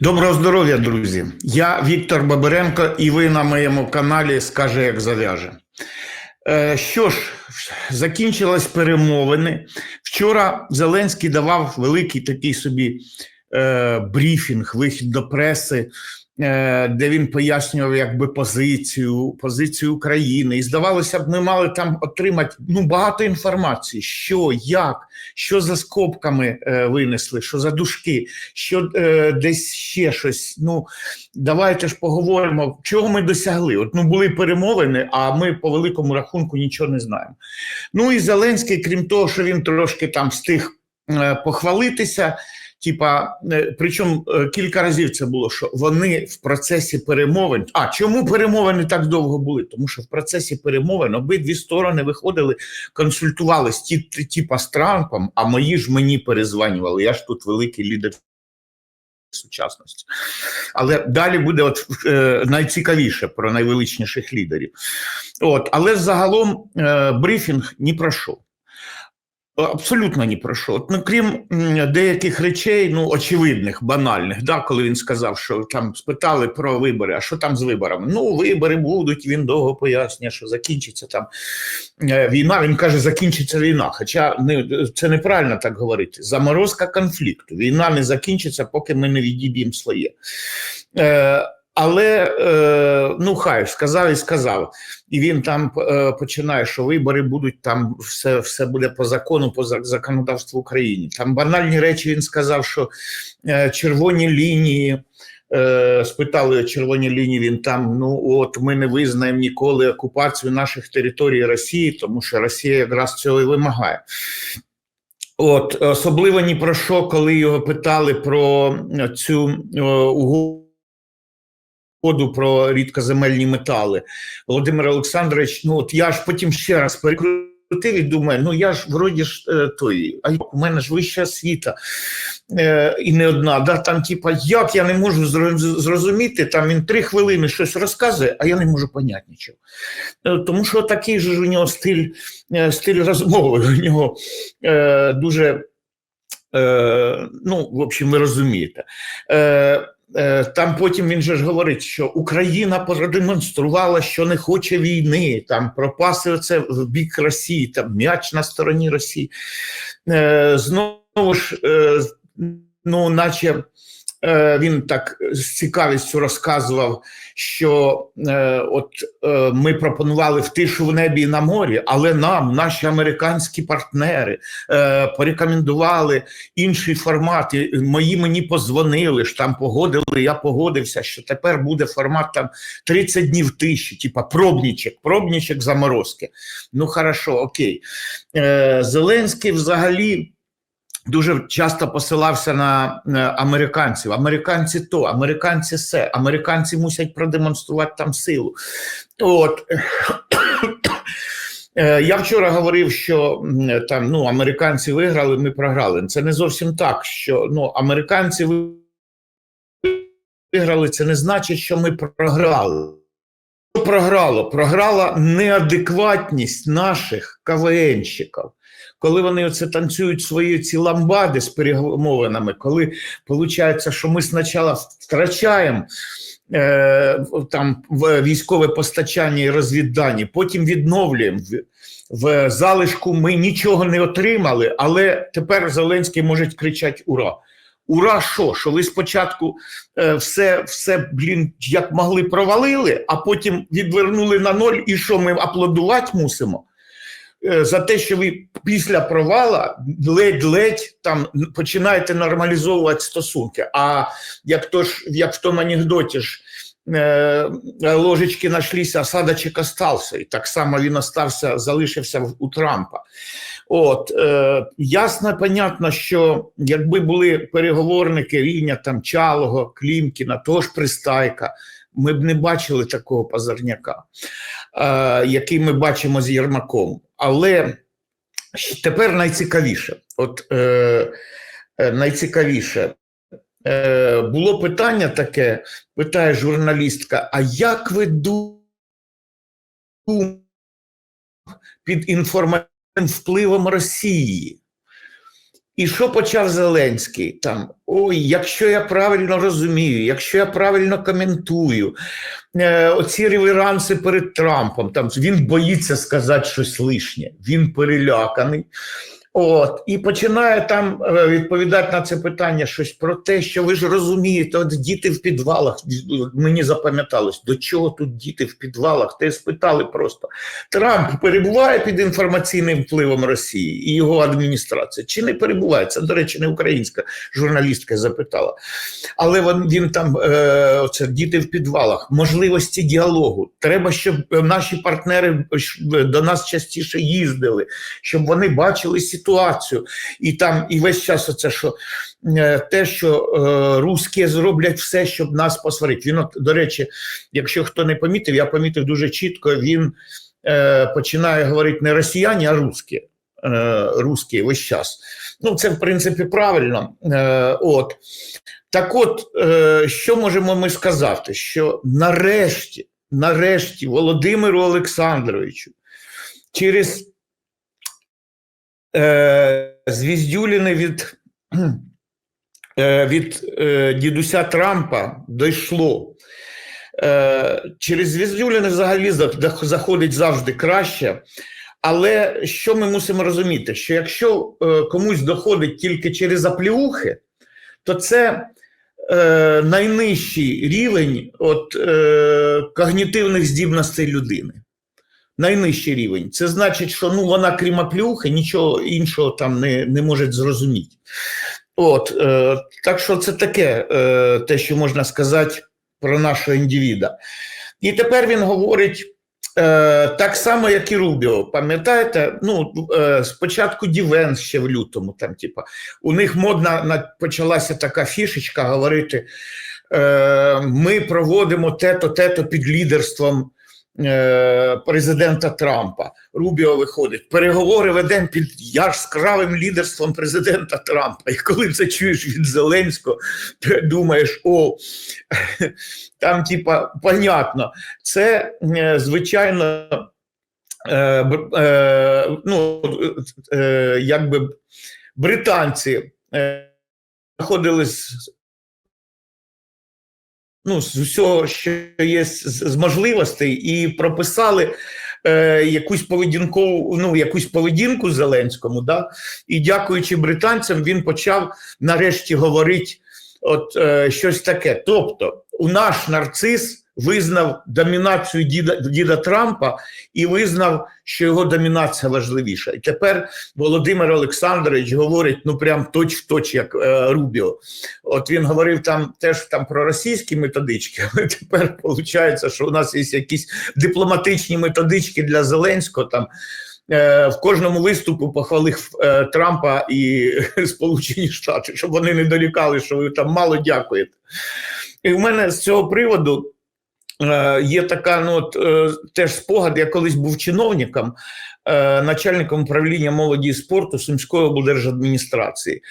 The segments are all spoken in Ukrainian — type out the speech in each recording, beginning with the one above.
Доброго здоров'я, друзі! Я Віктор Бабиренко, і ви на моєму каналі Скаже, як зав'яже. Е, Що ж, закінчились перемовини. Вчора Зеленський давав великий такий собі е, брифінг, вихід до преси, де він пояснював якби позицію, позицію України. І здавалося б, ми мали там отримати ну, багато інформації, що, як, що за скобками е, винесли, що за дужки, що е, десь ще щось. Ну, давайте ж поговоримо, чого ми досягли. От ну були перемовини, а ми по великому рахунку нічого не знаємо. Ну і Зеленський, крім того, що він трошки там встиг е, похвалитися. Типа, е, причому е, кілька разів це було, що вони в процесі перемовин. А чому перемовини так довго були? Тому що в процесі перемовин обидві сторони виходили, консультувались ті, ті- типа з Трампом, а мої ж мені перезванювали. Я ж тут великий лідер сучасності. Але далі буде от, е, найцікавіше про найвеличніших лідерів. От, але загалом е, брифінг ні про що. Абсолютно ні про що. Ну, крім деяких речей, ну очевидних, банальних, да, коли він сказав, що там спитали про вибори, а що там з виборами? Ну, вибори будуть, він довго пояснює, що закінчиться там е, війна. Він каже, закінчиться війна. Хоча не, це неправильно так говорити. Заморозка конфлікту. Війна не закінчиться, поки ми не відіб'ємо своє. Е, але е, ну хай сказав і сказав. І він там е, починає, що вибори будуть там, все, все буде по закону, по законодавству України. Там банальні речі він сказав, що е, червоні лінії. Спитали червоні лінії. Він там. Ну от ми не визнаємо ніколи окупацію наших територій Росії, тому що Росія якраз цього і вимагає. От особливо ні про що, коли його питали про цю угоду угоду про рідкоземельні метали. Володимир Олександрович, ну от я ж потім ще раз перекрутив і думаю, ну я ж вроді ж е, той, а як у мене ж вища освіта е, і не одна. Да, там, типа, як я не можу зрозуміти, там він три хвилини щось розказує, а я не можу поняти нічого. Е, тому що такий же ж у нього стиль, е, стиль розмови, у нього е, дуже. Е, ну, в общем, ви розумієте. Е, там потім він же ж говорить, що Україна продемонструвала, що не хоче війни, там пропаси це в бік Росії, там м'яч на стороні Росії. Е, знову ж, е, ну, наче е, він так з цікавістю розказував, що е, от е, ми пропонували в тишу в небі і на морі, але нам, наші американські партнери, е, порекомендували інший формат. І мої мені позвонили ж там погодили. Я погодився, що тепер буде формат там 30 днів тиші, типа пробнічок, пробнічок заморозки. Ну хорошо, окей. Е, Зеленський взагалі. Дуже часто посилався на американців. Американці то, американці се, американці мусять продемонструвати там силу. От Е, я вчора говорив, що там ну американці виграли, ми програли. Це не зовсім так. Що ну американці виграли, це не значить, що ми програли. Програло? Програла неадекватність наших КВНщиків. Коли вони оце танцюють свої ці ламбади з перемовинами, коли виходить, що ми спочатку втрачаємо е, там військове постачання і розвіддані, потім відновлюємо. В, в залишку ми нічого не отримали, але тепер Зеленський може кричати Ура! Ура, що? Що ви спочатку е, все, все, блін, як могли провалили, а потім відвернули на ноль, і що ми аплодувати мусимо? Е, За те, що ви після провала ледь-ледь там починаєте нормалізовувати стосунки. А як то ж, як в тому анекдоті ж ложечки нашлися, а остався. І так само він остався, залишився у Трампа. От е, ясно, понятно, що якби були переговорники рівня там Чалого, Клімкіна, того ж Пристайка, ми б не бачили такого позорняка, е, який ми бачимо з Єрмаком. Але тепер найцікавіше. От е, е, найцікавіше. Е, було питання таке, питає журналістка: а як ви думаєте під інформаційним впливом Росії? І що почав Зеленський? Там, ой, якщо я правильно розумію, якщо я правильно коментую, е, оці реверанси перед Трампом, там він боїться сказати щось лишнє, він переляканий. От, і починає там е, відповідати на це питання щось про те, що ви ж розумієте, от діти в підвалах. Мені запам'яталось, до чого тут діти в підвалах? Те спитали просто. Трамп перебуває під інформаційним впливом Росії і його адміністрація. Чи не перебуває? Це, до речі, не українська журналістка запитала. Але він, там е, оце діти в підвалах, можливості діалогу. Треба, щоб наші партнери до нас частіше їздили, щоб вони бачили ситуацію. І там і весь час оце що е, те, що е, русські зроблять все, щоб нас посварити. Він, от, до речі, якщо хто не помітив, я помітив дуже чітко. Він е, починає говорити не росіяни, а русські. Е, весь час. Ну, це в принципі правильно. Е, от. Так от, що можемо ми сказати? Що нарешті, нарешті, Володимиру Олександровичу через е, Звіздюліни від, е, від е, дідуся Трампа дійшло. Е, через Звіздюліни взагалі заходить завжди краще. Але що ми мусимо розуміти? Що якщо комусь доходить тільки через апліухи, то це найнижчий рівень от, когнітивних здібностей людини. Найнижчий рівень. Це значить, що ну, вона, крім аплюхи, нічого іншого там не не може зрозуміти. От, е, Так що це таке, е, те, що можна сказати про нашого індивіда. І тепер він говорить. Е, так само, як і Рубіо, пам'ятаєте? Ну е, спочатку Дівен ще в лютому. Там, типа, у них модна на, почалася така фішечка говорити: е, ми проводимо те-то, те-то під лідерством президента Трампа. Рубіо виходить. Переговори ведемо під яскравим лідерством президента Трампа. І коли це чуєш від Зеленського, ти думаєш, о, там, типа, понятно, це е, звичайно. Е, е, ну, е, якби британці е, знаходились ну, з усього, що є з, можливостей, і прописали е, якусь поведінкову, ну якусь поведінку Зеленському. Да? І дякуючи британцям, він почав нарешті говорити от е, щось таке. Тобто, у наш нарцис визнав домінацію діда діда Трампа і визнав, що його домінація важливіша. І тепер Володимир Олександрович говорить ну прям точ в точ, як е, Рубіо. От він говорив там теж там про російські методички, але тепер виходить, що у нас є якісь дипломатичні методички для Зеленського там. Е, в кожному виступу похвалив е, Трампа і Сполучені Штати, щоб вони не долікали, що ви там мало дякуєте. І в мене з цього приводу Е, є така ну от, теж спогад. Я колись був чиновником, начальником управління молоді і спорту Сумської облдержадміністрації.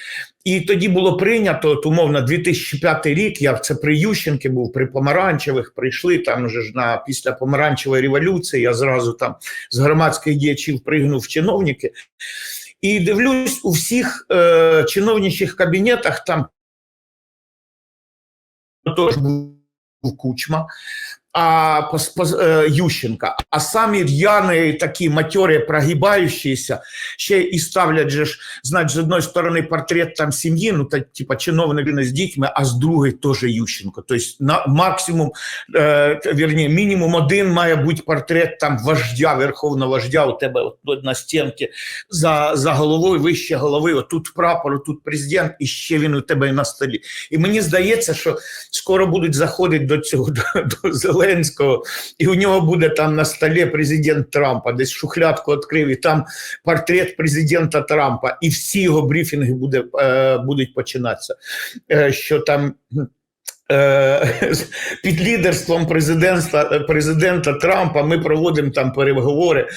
І тоді було прийнято от, умовно 2005 рік. Я це при Ющенки був при помаранчевих. Прийшли там вже ж на після помаранчевої революції. Я зразу там з громадських діячів пригнув чиновники. І дивлюсь у всіх е, чиновничих кабінетах там тож був кучма а, э, Ющенка, а самі р'яні такі матьори прогибаючіся, ще і ставлять же ж, значить, з одної сторони портрет там сім'ї, ну та типа чиновник з дітьми, а з другої теж Ющенко. Тобто на максимум, е, вірні, мінімум один має бути портрет там вождя, верховного вождя у тебе от, на стінці за за головою, вище голови, отут прапор, отут президент, і ще він у тебе на столі. І мені здається, що скоро будуть заходити до цього до, до Зеленського, і у нього буде там на столі президент Трампа, десь шухлядку відкрив, і там портрет президента Трампа, і всі його брифінги буде, е, будуть починатися. Е, що там е, під лідерством президента президента Трампа ми проводимо там переговори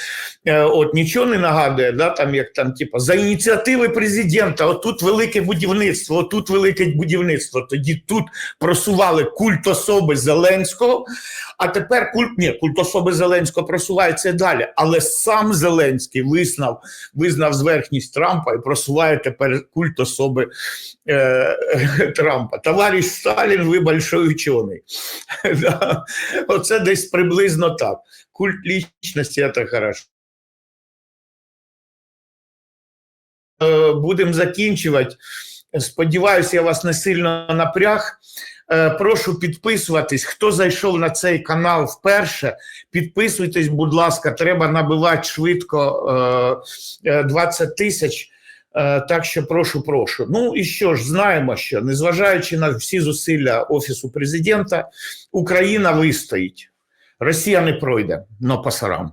От нічого не нагадує, да, там як там, типу, за ініціативи президента, отут велике будівництво, отут велике будівництво. Тоді тут просували культ особи Зеленського, а тепер культ ні, культ особи Зеленського просувається далі. Але сам Зеленський визнав, визнав зверхність Трампа і просуває тепер культ особи е, Трампа. Товариш Сталін, ви большой учений. Оце десь приблизно так. Культ лічності це хорошо. Будемо закінчувати. Сподіваюся, я вас не сильно напряг. Е, Прошу підписуватись. Хто зайшов на цей канал вперше, підписуйтесь, будь ласка, треба набивати швидко е, е, 20 тисяч. Е, Так що прошу, прошу. Ну і що ж, знаємо, що незважаючи на всі зусилля Офісу президента, Україна вистоїть. Росія не пройде, но пасарам.